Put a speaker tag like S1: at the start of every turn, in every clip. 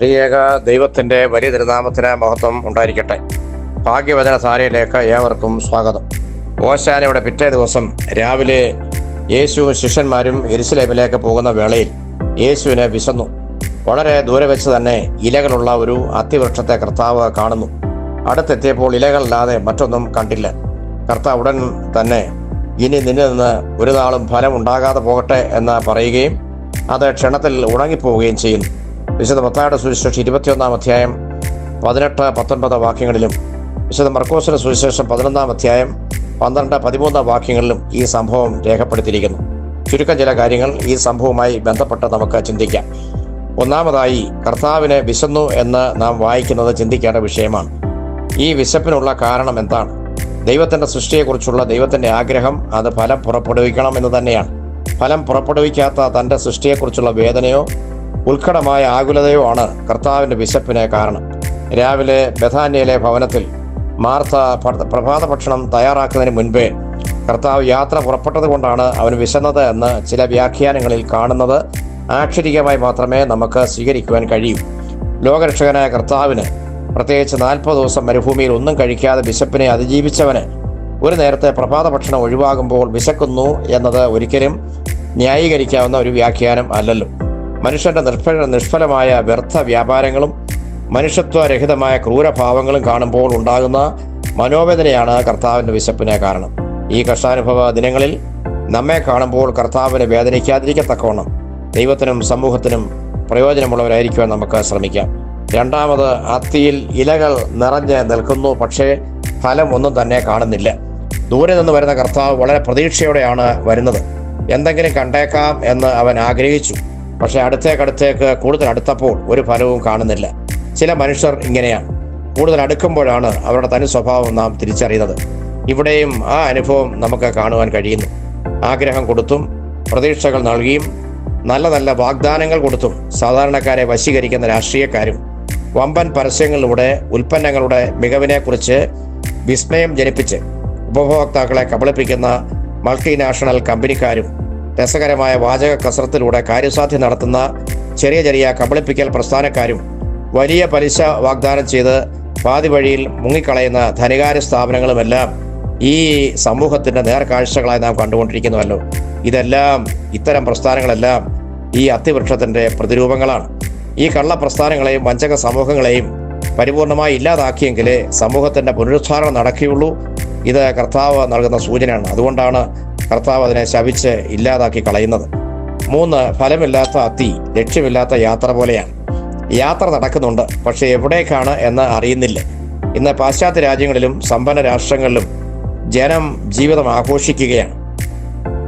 S1: ത്രിയേക ദൈവത്തിന്റെ വലിയ തിരുനാമത്തിന് മഹത്വം ഉണ്ടായിരിക്കട്ടെ. ഭാഗ്യവചന സാരയിലേക്ക് ഏവർക്കും സ്വാഗതം. ഓശാനയുടെ പിറ്റേ ദിവസം രാവിലെ യേശു ശിഷ്യന്മാരും എരിശിലേമിലേക്ക് പോകുന്ന വേളയിൽ യേശുവിനെ വിശന്നു. വളരെ ദൂരെ വെച്ച് തന്നെ ഇലകളുള്ള ഒരു അത്തിവൃക്ഷത്തെ കർത്താവ് കാണുന്നു. അടുത്തെത്തിയപ്പോൾ ഇലകളില്ലാതെ മറ്റൊന്നും കണ്ടില്ല. കർത്താവ് ഉടൻ തന്നെ ഇനി നിന്നിൽ നിന്ന് ഒരു നാളും ഫലം ഉണ്ടാകാതെ പോകട്ടെ എന്ന് പറയുകയും അത് ക്ഷണത്തിൽ ഉണങ്ങിപ്പോവുകയും ചെയ്യുന്നു. വിശുദ്ധ മത്തായുടെ സുവിശേഷം ഇരുപത്തിയൊന്നാം അധ്യായം പതിനെട്ട് പത്തൊൻപത് വാക്യങ്ങളിലും വിശുദ്ധ മർക്കോസിന്റെ സുവിശേഷം പതിനൊന്നാം അധ്യായം പന്ത്രണ്ട് പതിമൂന്നാം വാക്യങ്ങളിലും ഈ സംഭവം രേഖപ്പെടുത്തിയിരിക്കുന്നു. ചുരുക്കം ചില കാര്യങ്ങൾ ഈ സംഭവവുമായി ബന്ധപ്പെട്ട് നമുക്ക് ചിന്തിക്കാം. ഒന്നാമതായി കർത്താവിനെ വിശന്നു എന്ന് നാം വായിക്കുന്നത് ചിന്തിക്കേണ്ട വിഷയമാണ്. ഈ വിശപ്പിനുള്ള കാരണം എന്താണ്? ദൈവത്തിന്റെ സൃഷ്ടിയെക്കുറിച്ചുള്ള ദൈവത്തിന്റെ ആഗ്രഹം അത് ഫലം പുറപ്പെടുവിക്കണം എന്ന് തന്നെയാണ്. ഫലം പുറപ്പെടുവിക്കാത്ത തന്റെ സൃഷ്ടിയെക്കുറിച്ചുള്ള വേദനയോ ഉത്കടമായ ആകുലതയോ ആണ് കർത്താവിന്റെ വിശപ്പിന് കാരണം. രാവിലെ ബഥാന്യയിലെ ഭവനത്തിൽ മാർത്ത പ്രഭാത ഭക്ഷണം തയ്യാറാക്കുന്നതിന് മുൻപേ കർത്താവ് യാത്ര പുറപ്പെട്ടത് കൊണ്ടാണ് അവൻ വിശന്നത് എന്ന് ചില വ്യാഖ്യാനങ്ങളിൽ കാണുന്നത്. ആക്ഷരികമായി മാത്രമേ നമുക്ക് സ്വീകരിക്കുവാൻ കഴിയൂ. ലോകരക്ഷകനായ കർത്താവിന് പ്രത്യേകിച്ച് നാൽപ്പത് ദിവസം മരുഭൂമിയിൽ ഒന്നും കഴിക്കാതെ വിശപ്പിനെ അതിജീവിച്ചവന് ഒരു നേരത്തെ പ്രഭാത ഭക്ഷണം ഒഴിവാകുമ്പോൾ വിശക്കുന്നു എന്നത് ഒരിക്കലും ന്യായീകരിക്കാവുന്ന ഒരു വ്യാഖ്യാനം അല്ലല്ലോ. മനുഷ്യന്റെ നിഷ്ഫല നിഷ്ഫലമായ വ്യർത്ഥ വ്യാപാരങ്ങളും മനുഷ്യത്വരഹിതമായ ക്രൂരഭാവങ്ങളും കാണുമ്പോൾ ഉണ്ടാകുന്ന മനോവേദനയാണ് കർത്താവിന്റെ വിശപ്പിന് കാരണം. ഈ കഷ്ടാനുഭവ ദിനങ്ങളിൽ നമ്മെ കാണുമ്പോൾ കർത്താവിനെ വേദനിക്കാതിരിക്കത്തക്കവണ്ണം ദൈവത്തിനും സമൂഹത്തിനും പ്രയോജനമുള്ളവരായിരിക്കുവാൻ നമുക്ക് ശ്രമിക്കാം. രണ്ടാമത് അത്തിയിൽ ഇലകൾ നിറഞ്ഞ് നിൽക്കുന്നു പക്ഷേ ഫലം ഒന്നും തന്നെ കാണുന്നില്ല. ദൂരെ നിന്ന് വരുന്ന കർത്താവ് വളരെ പ്രതീക്ഷയോടെയാണ് വരുന്നത്. എന്തെങ്കിലും കണ്ടേക്കാം എന്ന് അവൻ ആഗ്രഹിച്ചു. പക്ഷെ അടുത്തേക്കടുത്തേക്ക് കൂടുതൽ അടുത്തപ്പോൾ ഒരു ഫലവും കാണുന്നില്ല. ചില മനുഷ്യർ ഇങ്ങനെയാണ്. കൂടുതൽ അടുക്കുമ്പോഴാണ് അവരുടെ തനി സ്വഭാവം നാം തിരിച്ചറിയുന്നത്. ഇവിടെയും ആ അനുഭവം നമുക്ക് കാണുവാൻ കഴിയുന്നു. ആഗ്രഹം കൊടുത്തും പ്രതീക്ഷകൾ നൽകിയും നല്ല നല്ല വാഗ്ദാനങ്ങൾ കൊടുത്തും സാധാരണക്കാരെ വശീകരിക്കുന്ന രാഷ്ട്രീയക്കാരും വമ്പൻ പരസ്യങ്ങളിലൂടെ ഉൽപ്പന്നങ്ങളുടെ മികവിനെക്കുറിച്ച് വിസ്മയം ജനിപ്പിച്ച് ഉപഭോക്താക്കളെ കബളിപ്പിക്കുന്ന മൾട്ടിനാഷണൽ കമ്പനിക്കാരും രസകരമായ വാചക കസരത്തിലൂടെ കാര്യസാധ്യം നടത്തുന്ന ചെറിയ ചെറിയ കബളിപ്പിക്കൽ പ്രസ്ഥാനക്കാരും വലിയ പലിശ വാഗ്ദാനം ചെയ്ത് പാതി വഴിയിൽ മുങ്ങിക്കളയുന്ന ധനകാര്യ സ്ഥാപനങ്ങളുമെല്ലാം ഈ സമൂഹത്തിന്റെ നേർക്കാഴ്ചകളായി നാം കണ്ടുകൊണ്ടിരിക്കുന്നുവല്ലോ. ഇതെല്ലാം ഇത്തരം പ്രസ്ഥാനങ്ങളെല്ലാം ഈ അത്തിവൃക്ഷത്തിന്റെ പ്രതിരൂപങ്ങളാണ്. ഈ കള്ള പ്രസ്ഥാനങ്ങളെയും വഞ്ചക സമൂഹങ്ങളെയും പരിപൂർണമായി ഇല്ലാതാക്കിയെങ്കിലേ സമൂഹത്തിന്റെ പുനരുദ്ധാരണം നടക്കുകയുള്ളൂ. ഇത് കർത്താവ് നൽകുന്ന സൂചനയാണ്. അതുകൊണ്ടാണ് കർത്താവ് അതിനെ ശപിച്ച് ഇല്ലാതാക്കി കളയുന്നത്. മൂന്ന് ഫലമില്ലാത്ത അത്തി ലക്ഷ്യമില്ലാത്ത യാത്ര പോലെയാണ്. യാത്ര നടക്കുന്നുണ്ട് പക്ഷെ എവിടേക്കാണ് എന്ന് അറിയുന്നില്ല. ഇന്ന് പാശ്ചാത്യ രാജ്യങ്ങളിലും സമ്പന്ന രാഷ്ട്രങ്ങളിലും ജനം ജീവിതം ആഘോഷിക്കുകയാണ്.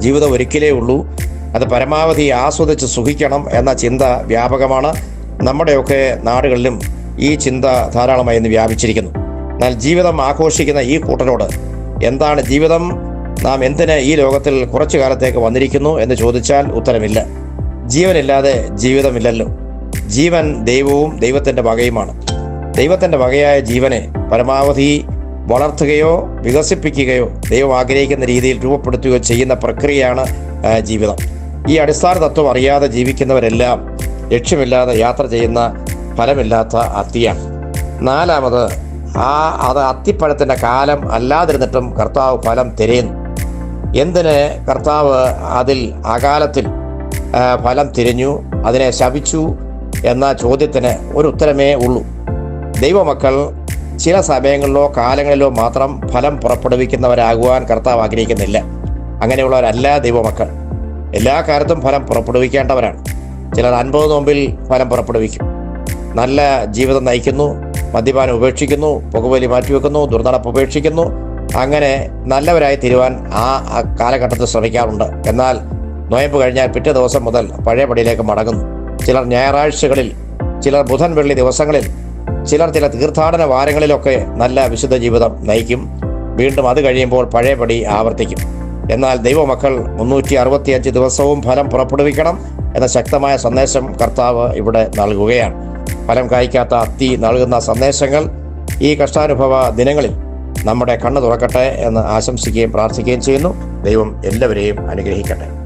S1: ജീവിതം ഒരിക്കലേ ഉള്ളൂ. അത് പരമാവധി ആസ്വദിച്ച് സുഖിക്കണം എന്ന ചിന്ത വ്യാപകമാണ്. നമ്മുടെയൊക്കെ നാടുകളിലും ഈ ചിന്ത ധാരാളമായി ഇന്ന് വ്യാപിച്ചിരിക്കുന്നു. എന്നാൽ ജീവിതം ആഘോഷിക്കുന്ന ഈ കൂട്ടരോട് എന്താണ് ജീവിതം നാം എന്തിന് ഈ ലോകത്തിൽ കുറച്ചു കാലത്തേക്ക് വന്നിരിക്കുന്നു എന്ന് ചോദിച്ചാൽ ഉത്തരമില്ല. ജീവനില്ലാതെ ജീവിതമില്ലല്ലോ. ജീവൻ ദൈവവും ദൈവത്തിന്റെ വകയുമാണ്. ദൈവത്തിന്റെ വകയായ ജീവനെ പരമാവധി വളർത്തുകയോ വികസിപ്പിക്കുകയോ ദൈവം ആഗ്രഹിക്കുന്ന രീതിയിൽ രൂപപ്പെടുത്തുകയോ ചെയ്യുന്ന പ്രക്രിയയാണ് ജീവിതം. ഈ അടിസ്ഥാന തത്വം അറിയാതെ ജീവിക്കുന്നവരെല്ലാം ലക്ഷ്യമില്ലാതെ യാത്ര ചെയ്യുന്ന ഫലമില്ലാത്ത അത്തിയാണ്. നാലാമത് ആ അത് അത്തിപ്പഴത്തിന്റെ കാലം അല്ലാതിരുന്നിട്ടും കർത്താവ് ഫലം തിരയുന്നു എന്തിന് കർത്താവ് അതിൽ അകാലത്തിൽ ഫലം തിരിഞ്ഞു അതിനെ ശപിച്ചു എന്ന ചോദ്യത്തിന് ഒരു ഉത്തരമേ ഉള്ളൂ. ദൈവമക്കൾ ചില സമയങ്ങളിലോ കാലങ്ങളിലോ മാത്രം ഫലം പുറപ്പെടുവിക്കുന്നവരാകുവാൻ കർത്താവ് ആഗ്രഹിക്കുന്നില്ല. അങ്ങനെയുള്ളവരല്ല ദൈവമക്കൾ. എല്ലാ കാലത്തും ഫലം പുറപ്പെടുവിക്കേണ്ടവരാണ്. ചിലർ അൻപത് നോമ്പിൽ ഫലം പുറപ്പെടുവിക്കും. നല്ല ജീവിതം നയിക്കുന്നു മദ്യപാനം ഉപേക്ഷിക്കുന്നു പുകവലി മാറ്റിവെക്കുന്നു ദുർനടപ്പ് ഉപേക്ഷിക്കുന്നു അങ്ങനെ നല്ലവരായി തീരുവാൻ ആ കാലഘട്ടത്തിൽ ശ്രമിക്കാറുണ്ട്. എന്നാൽ നോയമ്പ് കഴിഞ്ഞാൽ പിറ്റേ ദിവസം മുതൽ പഴയപടിയിലേക്ക് മടങ്ങുന്നു. ചിലർ ഞായറാഴ്ചകളിൽ ചിലർ ബുധൻ വെള്ളി ദിവസങ്ങളിൽ ചിലർ ചില തീർത്ഥാടന വാരങ്ങളിലൊക്കെ നല്ല വിശുദ്ധ ജീവിതം നയിക്കും. വീണ്ടും അത് കഴിയുമ്പോൾ പഴയപടി ആവർത്തിക്കും. എന്നാൽ ദൈവമക്കൾ മുന്നൂറ്റി അറുപത്തിയഞ്ച് ദിവസവും ഫലം പുറപ്പെടുവിക്കണം എന്ന ശക്തമായ സന്ദേശം കർത്താവ് ഇവിടെ നൽകുകയാണ്. ഫലം കായ്ക്കാത്ത അത്തി നൽകുന്ന സന്ദേശങ്ങൾ ഈ കഷ്ടാനുഭവ ദിനങ്ങളിൽ നമ്മുടെ കണ്ണ് തുറക്കട്ടെ എന്ന് ആശംസിക്കുകയും പ്രാർത്ഥിക്കുകയും ചെയ്യുന്നു. ദൈവം എല്ലാവരെയും അനുഗ്രഹിക്കട്ടെ.